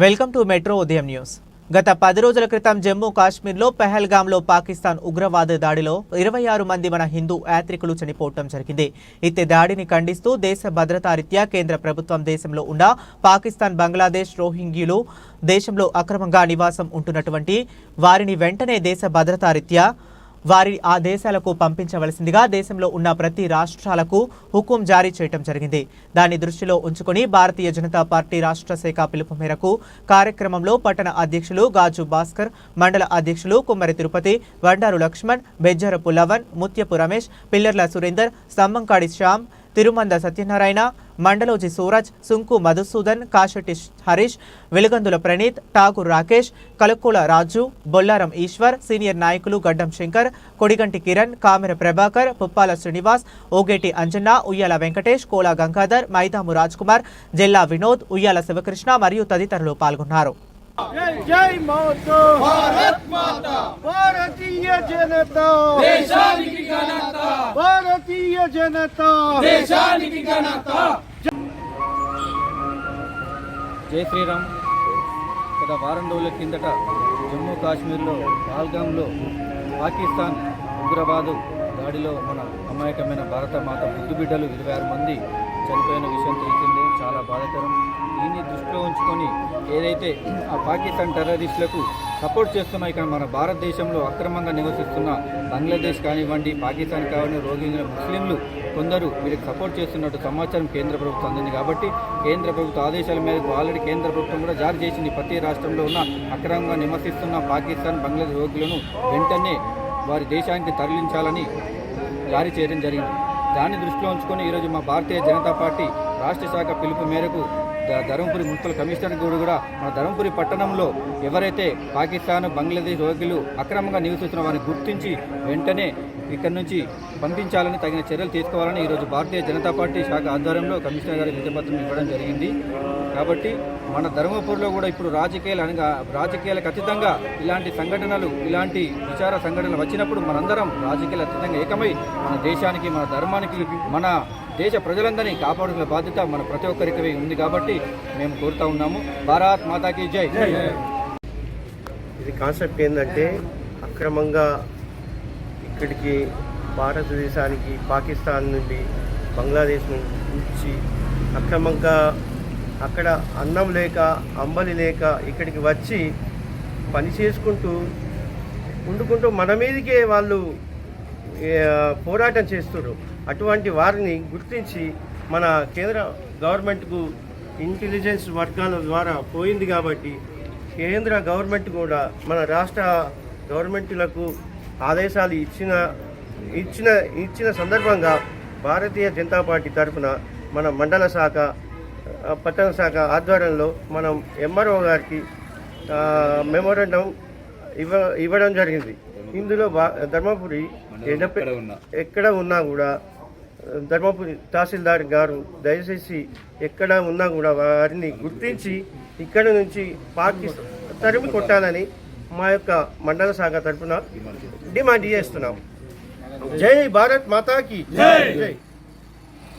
Welcome to metro ఉదయం news. గత పది రోజుల క్రితం జమ్మూ కాశ్మీర్లో పెహల్గామ్లో పాకిస్తాన్ ఉగ్రవాద దాడిలో ఇరవై ఆరు మంది మన హిందూ యాత్రికులు చనిపోవటం జరిగింది. ఇతే దాడిని ఖండిస్తూ దేశ భద్రతా రీత్యా కేంద్ర ప్రభుత్వం దేశంలో ఉన్న పాకిస్తాన్ బంగ్లాదేశ్ రోహింగ్యులు దేశంలో అక్రమంగా నివాసం ఉంటున్నటువంటి వారిని వెంటనే దేశ భద్రతా రీత్యా వారి ఆ దేశాలకు పంపించవలసిందిగా దేశంలో ఉన్న ప్రతి రాష్ట్రాలకు హుకుం జారీ చేయటం జరిగింది. దాన్ని దృష్టిలో ఉంచుకుని భారతీయ జనతా పార్టీ రాష్ట్ర శాఖ పిలుపు మేరకు కార్యక్రమంలో పట్టణ అధ్యక్షులు గాజు భాస్కర్ మండల అధ్యక్షులు కుమ్మరి తిరుపతి వండారు లక్ష్మణ్ బెజ్జరపు లవన్ ముత్యపు రమేష్ పిల్లర్ల సురేందర్ స్తంభంకాడి శ్యామ్ తిరుమంద సత్యనారాయణ మండలోజి సూరజ్ సుంకు మధుసూదన్ కాశెట్టి హరీష్ వెలుగందుల ప్రణీత్ ఠాకూర్ రాకేష్ కలుక్కుల రాజు బొల్లారం ఈశ్వర్ సీనియర్ నాయకులు గడ్డం శంకర్ కొడిగంటి కిరణ్ కామెర ప్రభాకర్ పుప్పాల శ్రీనివాస్ ఓగేటి అంజన్న ఉయ్యాల వెంకటేష్ కోలా గంగాధర్ మైదాము రాజ్కుమార్ కుమార్ వినోద్ ఉయ్యాల శివకృష్ణ మరియు తదితరులు పాల్గొన్నారు. జై జై మాతా భారత్ మాతా భారతీయ జనతా దేశానికి ఘనత భారతీయ జనతా దేశానికి ఘనత జై శ్రీరామ్ గత వారం రోజుల కిందట జమ్మూ కాశ్మీర్లో పహల్గాంలో పాకిస్తాన్ ఉగ్రవాదు దాడిలో మన అమాయకమైన భారత మాత బుద్ధు బిడ్డలు ఇరవై ఆరు మంది చనిపోయిన విషయం తెలిసిందే. చాలా బాధాకరం. దీన్ని దృష్టిలో ఉంచుకొని ఏదైతే ఆ పాకిస్తాన్ టెర్రరిస్టులకు సపోర్ట్ చేస్తున్న ఇక్కడ మన భారతదేశంలో అక్రమంగా నివసిస్తున్న బంగ్లాదేశ్ కానివ్వండి పాకిస్తాన్ కానివ్వండి రోహింగ్య ముస్లింలు కొందరు వీరికి సపోర్ట్ చేస్తున్నట్టు సమాచారం కేంద్ర ప్రభుత్వం అందింది. కాబట్టి కేంద్ర ప్రభుత్వ ఆదేశాల మేరకు ఆల్రెడీ కేంద్ర ప్రభుత్వం కూడా జారీ చేసింది. ప్రతి రాష్ట్రంలో ఉన్న అక్రమంగా నివసిస్తున్న పాకిస్తాన్ బంగ్లాదేశ్ రోగులను వెంటనే వారి దేశానికి తరలించాలని జారీ చేయడం జరిగింది. దాన్ని దృష్టిలో ఉంచుకొని ఈరోజు మా భారతీయ జనతా పార్టీ రాష్ట్ర శాఖ పిలుపు మేరకు ధర్మపురి మున్సిపల్ కమిషనర్ కూడా కూడా మన ధర్మపురి పట్టణంలో ఎవరైతే పాకిస్తాన్ బంగ్లాదేశ్ రోగులు అక్రమంగా నివసిస్తున్న వారిని గుర్తించి వెంటనే ఇక్కడి నుంచి పంపించాలని తగిన చర్యలు తీసుకోవాలని ఈరోజు భారతీయ జనతా పార్టీ శాఖ ఆధ్వర్యంలో కమిషనర్ గారి విజయపత్రం ఇవ్వడం జరిగింది. కాబట్టి మన ధర్మపూర్లో కూడా ఇప్పుడు రాజకీయాలు అనగా రాజకీయాలకు అతీతంగా ఇలాంటి సంఘటనలు ఇలాంటి విచార సంఘటనలు వచ్చినప్పుడు మనందరం రాజకీయాలు అతీతంగా ఏకమై మన దేశానికి మన ధర్మానికి మన దేశ ప్రజలందరినీ కాపాడుకునే బాధ్యత మన ప్రతి ఒక్కరికి ఉంది కాబట్టి మేము కోరుతా ఉన్నాము. భారత్ మాతాకి జై. ఇది కాన్సెప్ట్ ఏంటంటే అక్రమంగా ఇక్కడికి భారతదేశానికి పాకిస్తాన్ నుండి బంగ్లాదేశ్ నుంచి అక్రమంగా అక్కడ అన్నం లేక అంబలి లేక ఇక్కడికి వచ్చి పని చేసుకుంటూ ఉండుకుంటూ మన మీదకే వాళ్ళు పోరాటం చేస్తున్నారు అటువంటి వారిని గుర్తించి మన కేంద్ర గవర్నమెంట్కు ఇంటెలిజెన్స్ వర్గాల ద్వారా పోయింది కాబట్టి కేంద్ర గవర్నమెంట్ కూడా మన రాష్ట్ర గవర్నమెంట్లకు ఆదేశాలు ఇచ్చిన ఇచ్చిన ఇచ్చిన సందర్భంగా భారతీయ జనతా పార్టీ తరఫున మన మండల శాఖ పట్టణ శాఖ ఆధ్వర్యంలో మనం ఎంఆర్ఓ గారికి మెమోరండం ఇవ్వ ఇవ్వడం జరిగింది. ఇందులో ధర్మపురి ఎక్కడ ఉన్నా. కూడా ధర్మపురి తహసీల్దార్ గారు దయచేసి ఎక్కడ ఉన్నా కూడా వారిని గుర్తించి ఇక్కడ నుంచి పాకిస్తాన్ తరిమి కొట్టాలని మా యొక్క మండల శాఖ తరఫున డిమాండ్ చేస్తున్నాం. జై భారత్ మాతాకి. జై.